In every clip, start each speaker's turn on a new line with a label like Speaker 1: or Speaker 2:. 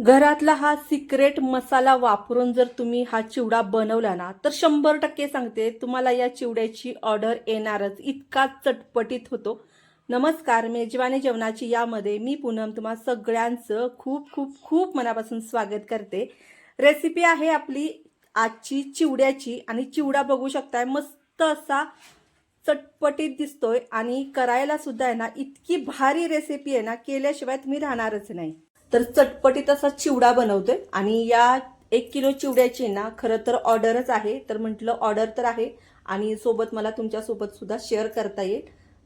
Speaker 1: घरातला हा सिक्रेट मसाला वापरून जर तुम्ही हा चिवडा बनवला ना तर शंभर टक्के सांगते तुम्हाला या चिवड्याची ऑर्डर येणारच. इतका चटपटीत होतो. नमस्कार मेजवानी जेवणाची यामध्ये मी पूनम तुम्हा सगळ्यांचं खूप खूप खूप मनापासून स्वागत करते. रेसिपी आहे आपली आजची चिवड्याची आणि चिवडा बघू शकताय मस्त असा चटपटीत दिसतोय आणि करायला सुद्धा आहे ना इतकी भारी रेसिपी आहे ना केल्याशिवाय तुम्ही राहणारच नाही. तर चटपटीत असा चिवडा बनवते आणि या एक किलो चिवड्याची ना खरं तर ऑर्डरच आहे. तर म्हटलं ऑर्डर तर आहे. आणि सोबत मला तुमच्यासोबत सुद्धा शेअर करता येईल.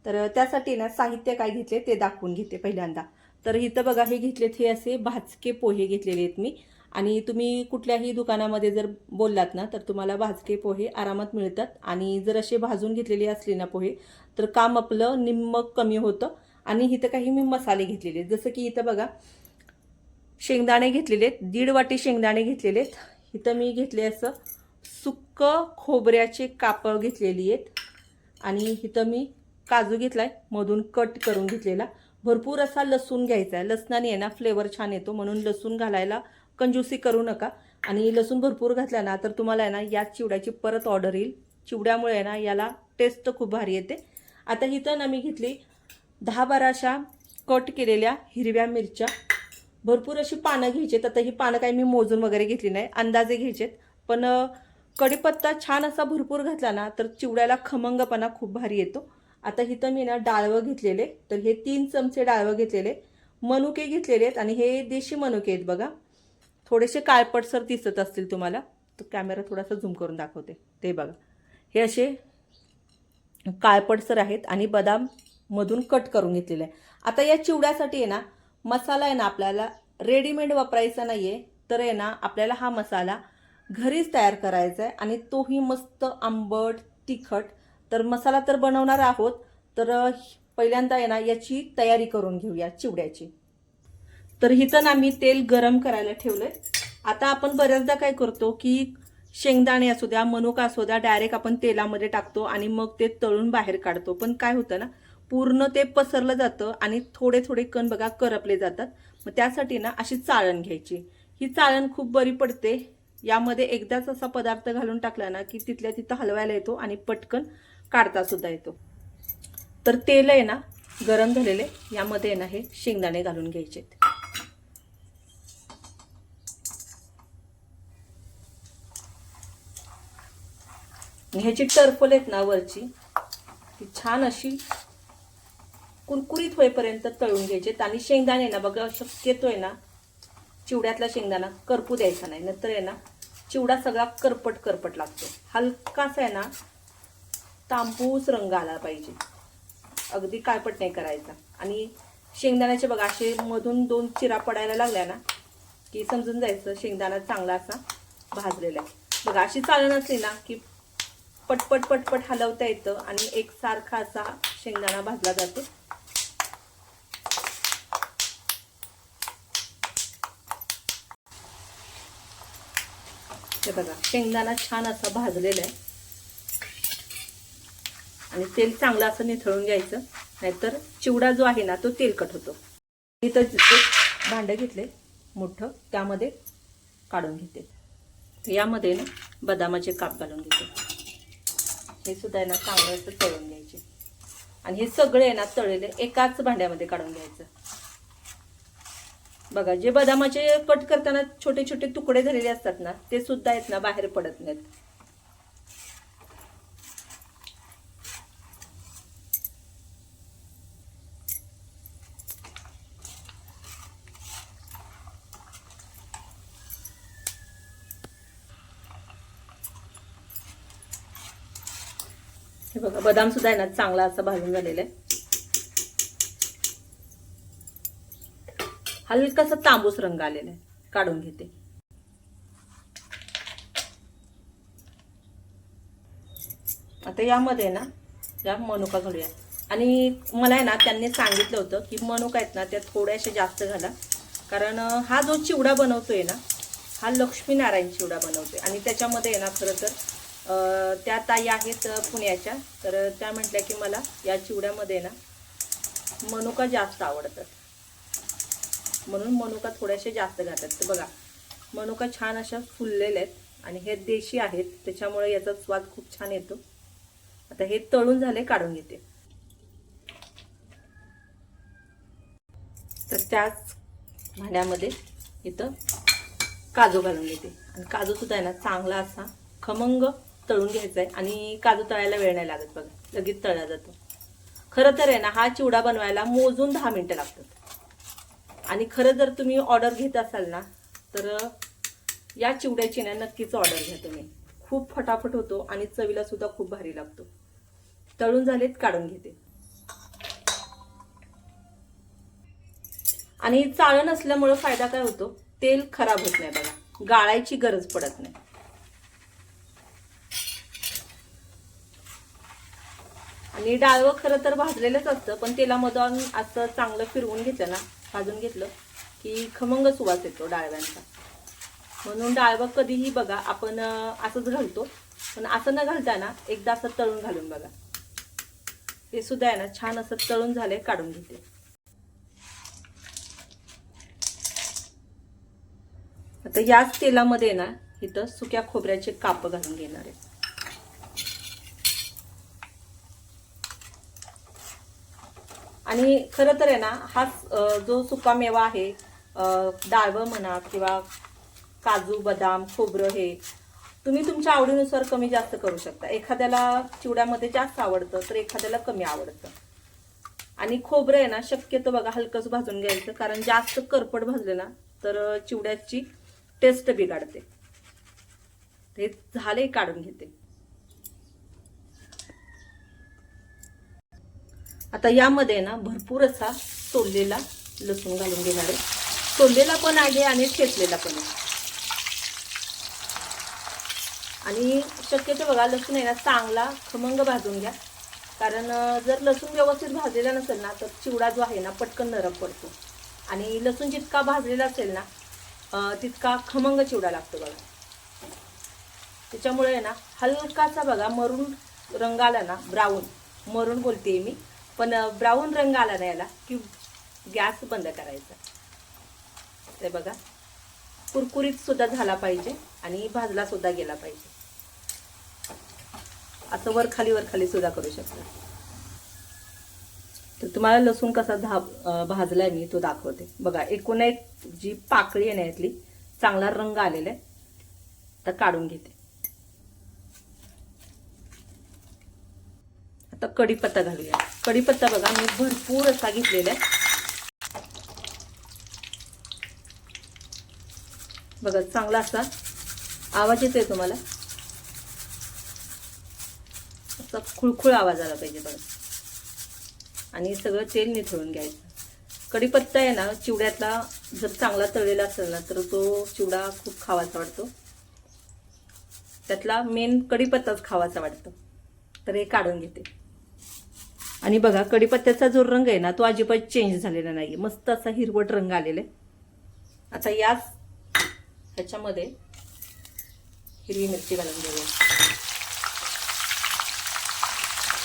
Speaker 1: तर त्यासाठी ना साहित्य काय घेतले ते दाखवून घेते पहिल्यांदा. तर इथं बघा हे घेतलेत हे असे भाजके पोहे घेतलेले आहेत मी. आणि तुम्ही कुठल्याही दुकानामध्ये जर बोललात ना तर तुम्हाला भाजके पोहे आरामात मिळतात. आणि जर असे भाजून घेतलेले असले ना पोहे तर काम आपलं निम्म कमी होतं. आणि इथं काही मी मसाले घेतलेले आहेत. जसं की इथं बघा शेंगदाणे घेतलेले आहेत. दीड वाटी शेंगदाणे घेतलेले आहेत. इथं मी घेतले असं सुक्क खोबऱ्याचे कापं घेतलेली आहेत. आणि इथं मी काजू घेतला आहे मधून कट करून घेतलेला. भरपूर असा लसूण घ्यायचा आहे. लसणाने आहे ना फ्लेवर छान येतो. म्हणून लसूण घालायला कंजूसी करू नका. आणि लसूण भरपूर घातला ना तर तुम्हाला आहे ना या चिवड्याची परत ऑर्डर येईल. चिवड्यामुळे आहे ना याला टेस्ट खूप भारी येते. आता इथं ना मी घेतली दहा बारा अशा कट केलेल्या हिरव्या मिरच्या. भरपूर अशी पानं घ्यायची आता ही पानं काही मी मोजून वगैरे घेतली नाही. अंदाजे घ्यायचेत. पण कढीपत्ता छान असा भरपूर घातला ना तर चिवड्याला खमंगपणा खूप भारी येतो. आता इथं मी ना डाळवं घेतलेले. तर हे तीन चमचे डाळवं घेतलेले. मनुके घेतलेले आहेत आणि हे देशी मनुके आहेत बघा. थोडेसे काळपटसर दिसत असतील तुम्हाला. तर कॅमेरा थोडासा झूम करून दाखवते. ते बघा. हे असे काळपटसर आहेत आणि बदाम मधून कट करून घेतलेले आहे आता या चिवड्यासाठी आहे ना मसाला आहे ना आपल्याला रेडीमेड वापरायचा नाही आहे तर आहे ना आपल्याला हा मसाला घरीच तयार करायचा आहे आणि तोही मस्त आंबट तिखट. तर मसाला तर बनवणार आहोत तर पहिल्यांदा आहे ना याची तयारी करून घेऊया चिवड्याची. तर हिथं ना मी तेल गरम करायला ठेवलं आता आपण बऱ्याचदा काय करतो की शेंगदाणे असू द्या मनुका असू द्या डायरेक्ट आपण तेलामध्ये टाकतो आणि मग ते तळून बाहेर काढतो. पण काय होतं ना पूर्ण ते पसरलं जातं आणि थोडे थोडे कण बघा करपले जातात. मग त्यासाठी ना अशी चाळण घ्यायची. ही चाळण खूप बरी पडते. यामध्ये एकदाच असा पदार्थ घालून टाकला ना की तिथल्या तिथं हलवायला येतो आणि पटकन काढता सुद्धा येतो. तर तेल आहे ना गरम झालेले. यामध्ये आहे ना हे शेंगदाणे घालून घ्यायचे ह्याची टर्फल आहेत ना वरची ती छान अशी कुरकुरीत होईपर्यंत तळून घ्यायचे. आणि शेंगदाणे ना बघा शक्यतो आहे ना चिवड्यातला शेंगदाणा करपू द्यायचा नाही. नंतर आहे ना चिवडा सगळा करपट करपट लागतो. हलकासा आहे ना तांबूस रंग आला पाहिजे. अगदी काळपट नाही करायचा. आणि शेंगदाण्याचे बघा असे मधून दोन चिरा पडायला लागल्या ना की समजून जायचं शेंगदाणा चांगला असा भाजलेला आहे. बघा अशी चालण असली ना की पटपट पटपट हलवता येतं आणि एकसारखा असा शेंगदाणा भाजला जातो. हे बघा शेंगदाणा छान असा भाजलेला आहे. आणि तेल चांगलं असं निथळून घ्यायचं नाहीतर चिवडा जो आहे ना तो तेलकट होतो. इथं एक भांडं घेतले मोठं त्यामध्ये काढून घेते. यामध्ये ना बदामाचे काप घालून घेते. हे सुद्धा आहे ना चांगलं असं तळून घ्यायचे. आणि हे सगळे आहे ना तळलेले एकाच भांड्यामध्ये काढून घ्यायचं. बघा जे बदामाचे कट करताना छोटे छोटे तुकडे झालेले असतात ना ते सुद्धा आहेत ना बाहेर पडत नाहीत. हे बघा बदाम सुद्धा आहे ना चांगला असा भाजून झालेला आहे. हलकासा तांबूस रंग आलेला आहे. काढून घेते. आता यामध्ये ना या मनुका घालूया. आणि मला आहे ना त्यांनी सांगितलं होतं की मनुका आहेत ना त्या थोड्याशा जास्त घाला. कारण हा जो चिवडा बनवतोय ना हा लक्ष्मीनारायण चिवडा बनवतोय. आणि त्याच्यामध्ये आहे ना खरं तर त्या ताई आहेत पुण्याच्या. तर त्या म्हटल्या की मला या चिवड्यामध्ये ना मनुका जास्त आवडतात. म्हणून मनुका थोड्याशा जास्त घालतात तर बघा मनुका छान अशा फुललेल्या आहेत आणि हे देशी आहेत त्याच्यामुळे याचा स्वाद खूप छान येतो. आता हे तळून झाले काढून घेते. तर त्याच भांड्यामध्ये इथं काजू घालून घेते. आणि काजू सुद्धा आहे ना चांगला असा खमंग तळून घ्यायचा आहे. आणि काजू तळायला वेळ नाही लागत बघा लगेच तळला जातो. खरं तर आहे ना हा चिवडा बनवायला मोजून दहा मिनटं लागतात. आणि खरं जर तुम्ही ऑर्डर घेत असाल ना तर या चिवड्याची ना नक्कीच ऑर्डर घ्या तुम्ही. खूप फटाफट होतो आणि चवीला सुद्धा खूप भारी लागतो. तळून झालेत काढून घेते. आणि चाळण असल्यामुळे फायदा काय होतो? तेल खराब होत नाही बघा. गाळायची गरज पडत नाही. आणि डाळवं खरं तर भाजलेलंच असतं पण तेलामधून असं चांगलं फिरवून घेतं ना भाजून घेतलं की खमंग सुवास येतो डाळव्यांचा. म्हणून डाळवं कधीही बघा आपण असंच घालतो. पण असं न घालताना एकदा असं तळून घालून बघा. हे सुद्धा आहे ना छान असं तळून झाले काढून घेते. आता याच तेलामध्ये ना इथं सुक्या खोबऱ्याचे काप घालून घेणार आहे. आणि खरं तर आहे ना हा जो सुका मेवा आहे डाळवं म्हणा किंवा काजू बदाम खोबरं हे तुम्ही तुमच्या आवडीनुसार कमी जास्त करू शकता. एखाद्याला चिवड्यामध्ये जास्त आवडतं तर एखाद्याला कमी आवडतं. आणि खोबरं आहे ना शक्यतो बघा हलकंच भाजून घ्यायचं कारण जास्त करपट भाजले ना तर चिवड्याची टेस्ट बिघाडते. ते झाले काढून घेते. आता यामध्ये ना भरपूर असा सोललेला लसूण घालून घेणार आहे. सोललेला पण आहे आणि ठेचलेला पण आहे. आणि शक्यतो बघा लसूण आहे ना चांगला खमंग भाजून घ्या. कारण जर लसूण व्यवस्थित भाजलेला नसेल ना तर चिवडा जो आहे ना पटकन नरम पडतो. आणि लसूण जितका भाजलेला असेल ना तितका खमंग चिवडा लागतो बघा. त्याच्यामुळे आहे ना हलकासा बघा मरून रंग आला ना ब्राऊन मरून बोलते मी. पण ब्राऊन रंग आला ना याला की गॅस बंद करायचा. ते बघा. कुरकुरीत सुद्धा झाला पाहिजे आणि भाजला सुद्धा गेला पाहिजे. असं वर खाली वर खाली सुद्धा करू शकता. तर तुम्हाला लसूण कसा धा भाजलाय मी तो दाखवते. बघा एकूण एक जी पाकळी आहे ना यातली चांगला रंग आलेला आहे. तर काढून घेते. आता कढीपत्ता घालूया. कढीपत्ता बघा मी भरपूर असा घेतलेला आहे. बघा चांगला असा आवाज येतोय तुम्हाला. असा खुळखुळ आवाज आला पाहिजे बघा. आणि सगळं तेल निथळून घ्यायचं. कढीपत्ता आहे ना चिवड्यातला जर चांगला तळलेला असेल ना तर तो चिवडा खूप खावासा वाटतो. त्यातला मेन कढीपत्ताच खावासा वाटतो. तर हे काढून घेते. आणि बघा कढीपत्त्याचा जो रंग आहे ना तो अजिबात चेंज झालेला नाही मस्त असा हिरवट रंग आलेला आहे. आता याच ह्याच्यामध्ये हिरवी मिरची घालून घेऊया.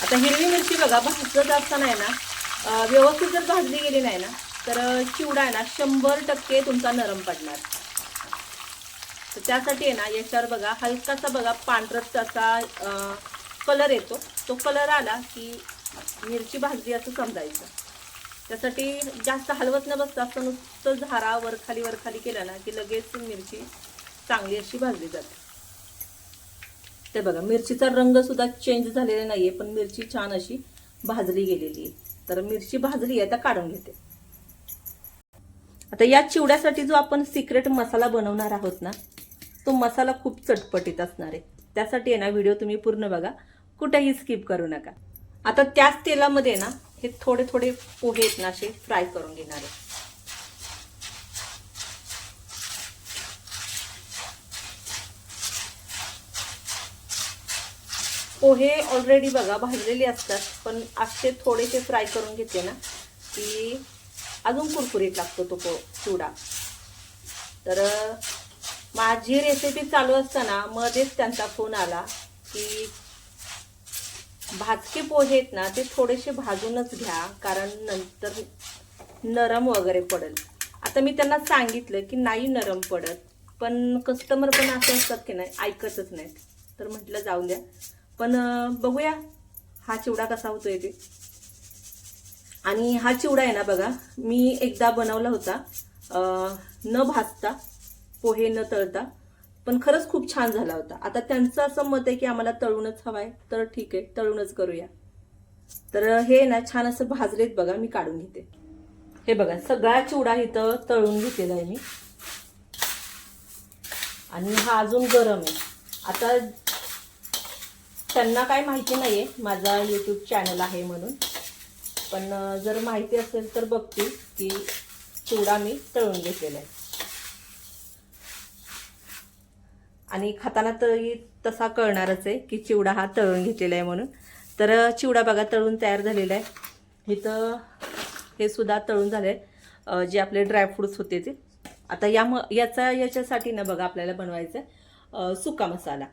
Speaker 1: आता हिरवी मिरची बघा भाजत असताना आहे ना व्यवस्थित जर भाजली गेली नाही ना तर चिवडा आहे ना शंभर टक्के तुमचा नरम पडणार. तर त्यासाठी आहे ना याच्यावर बघा हलकासा बघा पांढरट असा कलर येतो. तो कलर आला की मिरची भाजली असं समजायचं. त्यासाठी जास्त हलवत न बसता असं नुसतं झारा वर खाली वर केलं ना की लगेच मिरची चांगली अशी भाजली जाते. ते बघा मिरचीचा रंग सुद्धा चेंज झालेला नाहीये पण मिरची छान अशी भाजली गेलेली आहे. तर मिरची भाजली आहे आता काढून घेते. आता या चिवड्यासाठी जो आपण सिक्रेट मसाला बनवणार आहोत ना तो मसाला खूप चटपटीत असणार आहे. त्यासाठी आहे ना व्हिडिओ तुम्ही पूर्ण बघा. कुठेही स्किप करू नका. आता त्याच तेलामध्ये ना हे थोडे थोडे पोहे आहेत ना असे फ्राय करून घेणार आहे. पोहे ऑलरेडी बघा भाजलेले असतात पण असे थोडेसे फ्राय करून घेतले ना की अजून कुरकुरीत लागतो तो पो चुडा तर माझी रेसिपी चालू असताना मध्येच त्यांचा फोन आला की भाजके पोहे आहेत ना ते थोडेसे भाजूनच घ्या कारण नंतर नरम वगैरे पडेल. आता मी त्यांना सांगितलं की नाही नरम पडत पण कस्टमर पण असे असतात की नाही ऐकतच नाहीत. तर म्हटलं जाऊ द्या. पण बघूया हा चिवडा कसा होतोय ते. आणि हा चिवडा आहे ना बघा मी एकदा बनवला होता. न भाजता पोहे न तळता. पण खरंच खूप छान झाला होता. आता त्यांचं असं मत आहे की आम्हाला तळूनच हवाय. तर ठीक आहे तळूनच करूया. तर हे ना छान असं भाजलेत बघा मी काढून घेते. हे बघा सगळा चिवडा इथं तळून घेतलेला आहे मी. आणि हा अजून गरम आहे. आता त्यांना काय माहिती नाही आहे माझा यूट्यूब चॅनल आहे म्हणून. पण जर माहिती असेल तर बघतील की चिवडा मी तळून घेतलेला आहे. आणि खाताना तळी तसा कळणारच आहे की चिवडा हा तळून घेतलेला आहे म्हणून. तर चिवडा बघा तळून तयार झालेला आहे. इथं हे सुद्धा तळून झालं आहे जे आपले ड्रायफ्रुट्स होते ते. आता या म याचा याच्यासाठी ना बघा आपल्याला बनवायचं आहे, सुका मसाला.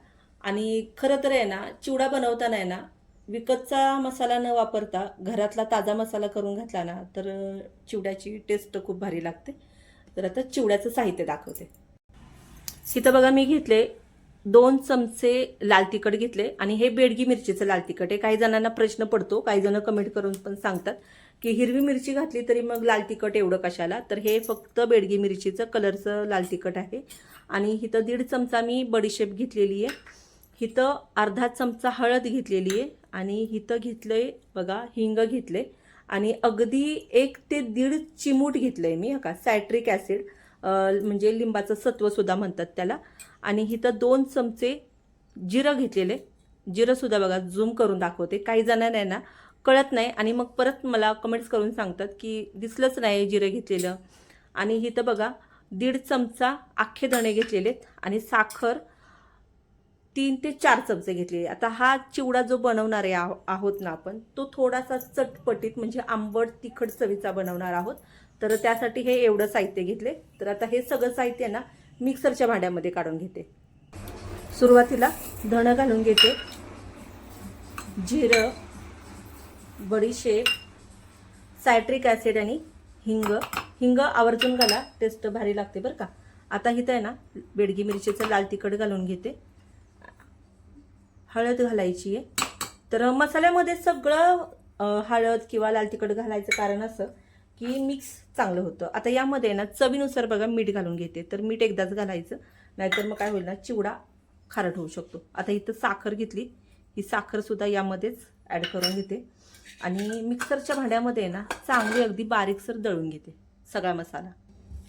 Speaker 1: आणि खरं तर आहे ना चिवडा बनवताना आहे ना विकतचा मसाला न वापरता घरातला ताजा मसाला करून घातला ना तर चिवड्याची टेस्ट खूप भारी लागते. तर आता चिवड्याचं साहित्य दाखवते. इथं बघा मी घेतले दोन चमचे लाल तिखट घेतले आणि हे बेडगी मिरचीचं लाल तिखट. आहे काही जणांना प्रश्न पडतो काही जण कमेंट करून पण सांगतात की हिरवी मिरची घातली तरी मग लाल तिखट एवढं कशाला? तर हे फक्त बेडगी मिरचीचं कलरचं लाल तिखट आहे. आणि इथं दीड चमचा मी बडीशेप घेतलेली आहे. इथं अर्धा चमचा हळद घेतलेली आहे. आणि इथं घेतलंय बघा हिंग घेतले आणि अगदी एक ते दीड चिमूट घेतलंय मी का? Citric acid. म्हणजे लिंबाचं सत्वसुद्धा म्हणतात त्याला. आणि इथं दोन चमचे जिरं घेतलेले. जिरंसुद्धा बघा झूम करून दाखवते. काही जणांना ना कळत नाही. आणि मग परत मला कमेंट्स करून सांगतात की दिसलंच नाही जिरं घेतलेलं. आणि इथं बघा दीड चमचा अख्खे धणे घेतलेलेत. आणि साखर तीन ते चार चमचे घेतलेले. आता हा चिवडा जो बनवणार आहे आहो- आहोत ना आपण तो थोडासा चटपटीत म्हणजे आंबट तिखट चवीचा बनवणार आहोत. तर त्यासाठी हे एवढं साहित्य घेतले. तर आता हे सगळं साहित्य ना मिक्सरच्या भांड्यामध्ये काढून घेते. सुरुवातीला धणं घालून घेते. जिरं बडीशेप सायट्रिक ॲसिड आणि हिंग. हिंग आवर्जून घाला टेस्ट भारी लागते बरं का. आता इथं आहे ना बेडगी मिरचीचं लाल तिखट घालून घेते. हळद घालायची आहे. तर मसाल्यामध्ये सगळं हळद किंवा लाल तिखट घालायचं कारण असं की मिक्स चांगलं होतं. आता यामध्ये ना चवीनुसार बघा मीठ घालून घेते. तर मीठ एकदाच घालायचं. नाहीतर मग काय होईल ना चिवडा खारट होऊ शकतो. आता इथं साखर घेतली. ही साखरसुद्धा यामध्येच ॲड करून घेते. आणि मिक्सरच्या भांड्यामध्ये आहे ना चांगली अगदी बारीकसर दळून घेते. सगळा मसाला.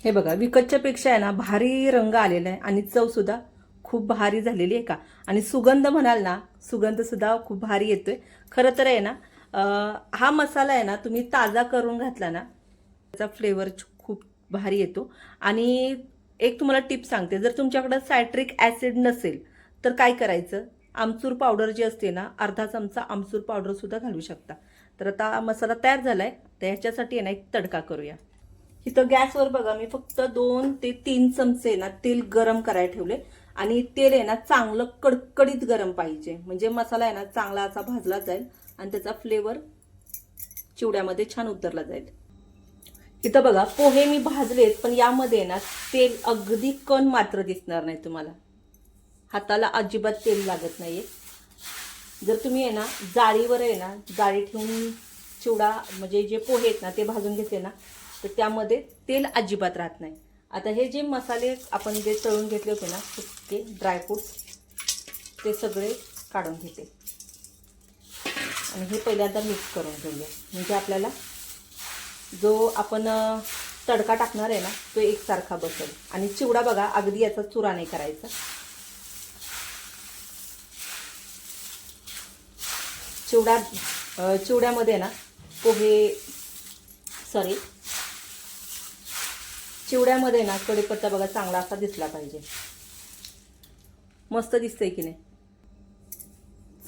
Speaker 1: हे बघा विकतच्यापेक्षा आहे ना भारी रंग आलेला आहे. आणि चवसुद्धा खूप भारी झालेली आहे का? आणि सुगंध म्हणाल ना सुगंधसुद्धा खूप भारी येतोय. खरं तर आहे ना आ, हा मसाला आहे ना तुम्ही ताजा करून घातला ना त्याचा फ्लेवर खूप भारी येतो. आणि एक तुम्हाला टिप सांगते जर तुमच्याकडं सायट्रिक ॲसिड नसेल तर काय करायचं? आमचूर पावडर जी असते ना अर्धा चमचा आमचूर पावडरसुद्धा घालू शकता. तर आता मसाला तयार झाला आहे तर ह्याच्यासाठी आहे ना एक तडका करूया. इथं गॅसवर बघा मी फक्त दोन ते तीन चमचे ना तेल गरम करायला ठेवले. आणि तेल आहे ना चांगलं कडकडीत गरम पाहिजे. म्हणजे मसाला आहे ना चांगला असा भाजला जाईल आणि त्याचा फ्लेवर चिवड्यामध्ये छान उतरला जाईल. इथं बघा पोहे मी भाजलेत पण यामध्ये ना तेल अगदी कण मात्र दिसणार नाही तुम्हाला. हाताला अजिबात तेल लागत नाहीये. जर तुम्ही आहे ना जाळीवर आहे ना जाळी ठेवून चिवडा म्हणजे जे पोहे आहेत ना ते भाजून घेतले ना तर त्यामध्ये तेल अजिबात राहत नाही. आता हे जे मसाले आपण जे तळून घेतले होते ना ते ड्रायफ्रूट्स ते सगळे काढून घेते. आणि हे पहिल्यांदा मिक्स करून घेऊया. म्हणजे आपल्याला जो आपण तडका टाकणार आहे ना तो एकसारखा बसेल. आणि चिवडा बघा अगदी याचा चुरा नाही करायचा. चिवडा चिवड्यामध्ये ना पोहे सॉरी चिवड्यामध्ये ना कढीपत्ता बघा चांगला असा दिसला पाहिजे. मस्त दिसतंय की नाही?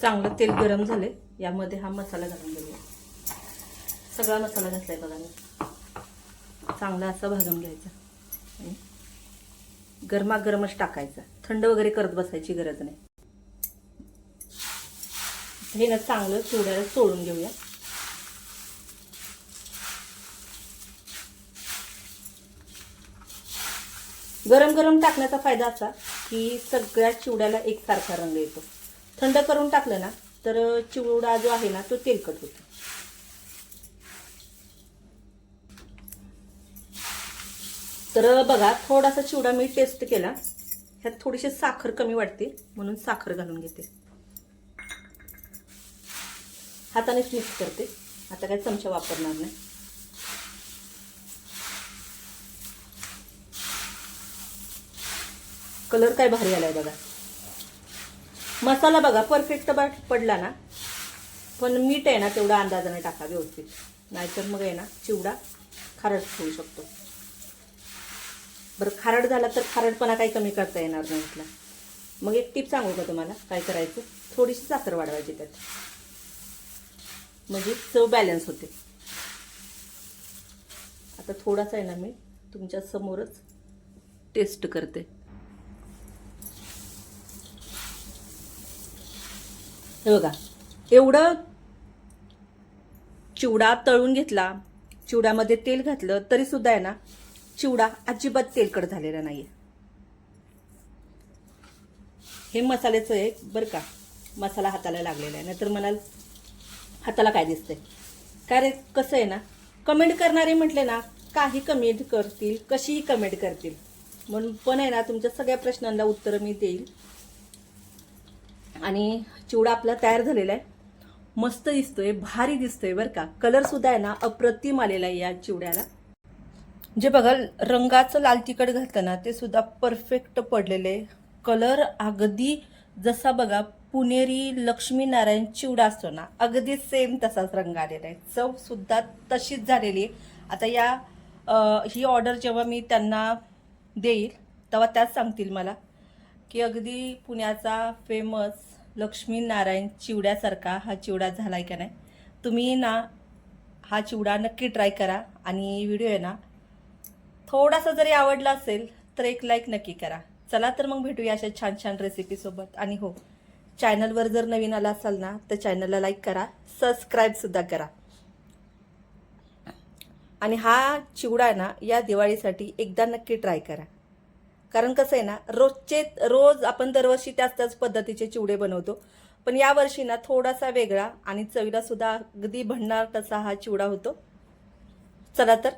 Speaker 1: चांगलं तेल गरम झाले यामध्ये हा मसाला घालून घेऊया सगळा मसाला घातलाय बघा मी. चांगला असा भाजून घ्यायचा. गरमागरमच टाकायचा. थंड वगैरे करत बसायची गरज नाही. हे ना चांगलं चिवड्याला सोडून घेऊया. गरम गरम टाकण्याचा फायदा असा की सगळ्या चिवड्याला एकसारखा रंग येतो. थंड करून टाकलं ना तर चिवडा जो आहे ना तो तेलकट होतो. तर बघा थोडासा चिवडा मी टेस्ट केला. ह्यात थोडीशी साखर कमी वाटते म्हणून साखर घालून घेते. हातानेच मिक्स करते. आता काय चमचा वापरणार नाही. कलर काय भारी आलाय बघा. मसाला बघा परफेक्ट पडला ना. पण मीठ आहे ना तेवढा अंदाजाने टाका व्यवस्थित. नाहीतर मग आहे ना चिवडा खारट होऊ शकतो. बरं खारट झाला तर खारटपणा काही कमी करता येणार नाही म्हटलं. मग एक टीप सांगू का तुम्हाला? काय करायचं? थोडीशी साखर वाढवायची त्यात. म्हणजे चव बॅलन्स होते. आता थोडासा आहे ना मी तुमच्या समोरच टेस्ट करते. हे बघा एवढं चिवडा तळून घेतला चिवड्यामध्ये तेल घातलं तरी सुद्धा आहे ना चिवडा अजिबात तेलकट झालेला नाही हे मसाल्याचं आहे बरं का मसाला हाताला लागलेला आहे. नाहीतर म्हणाल हाताला काय दिसतंय? काय रे कसं आहे ना कमेंट करणारे म्हटले ना काही कमेंट करतील कशीही कमेंट करतील. म्हणून पण आहे ना तुमच्या सगळ्या प्रश्नांना उत्तरं मी देईल. आणि चिवडा आपला तयार झालेला आहे. मस्त दिसतोय भारी दिसतोय बरं का. कलरसुद्धा आहे ना अप्रतिम आलेला आहे या चिवड्याला. जे बघा रंगाचं लाल तिखट घातलं ना ते सुद्धा परफेक्ट पडलेले. आहे कलर अगदी जसा बघा पुणेरी लक्ष्मीनारायण चिवडा असतो ना अगदी सेम तसाच रंग आलेला आहे. चव सुद्धा तशीच झालेली आहे. आता या ही ऑर्डर जेव्हा मी त्यांना देईल तेव्हा त्याच सांगतील मला की अगदी पुण्याचा फेमस लक्ष्मीनारायण चिवड्यासारखा हा चिवडा झाला आहे का नाही. तुम्ही ना हा चिवडा नक्की ट्राय करा. आणि व्हिडिओ आहे ना थोडासा जरी आवडला असेल तर एक लाईक नक्की करा. चला तर मग भेटूया अशा छान छान रेसिपीसोबत आणि हो चॅनलवर जर नवीन आला असाल ना तर चॅनलला लाईक करा. सबस्क्राईबसुद्धा करा. आणि हा चिवडा आहे ना या दिवाळीसाठी एकदा नक्की ट्राय करा. कारण कसं आहे ना रोजचे रोज आपण दरवर्षी त्याच त्याच पद्धतीचे चिवडे बनवतो. पण यावर्षी ना थोडासा वेगळा आणि चवीला सुद्धा अगदी भंडार तसा हा चिवडा होतो. चला तर.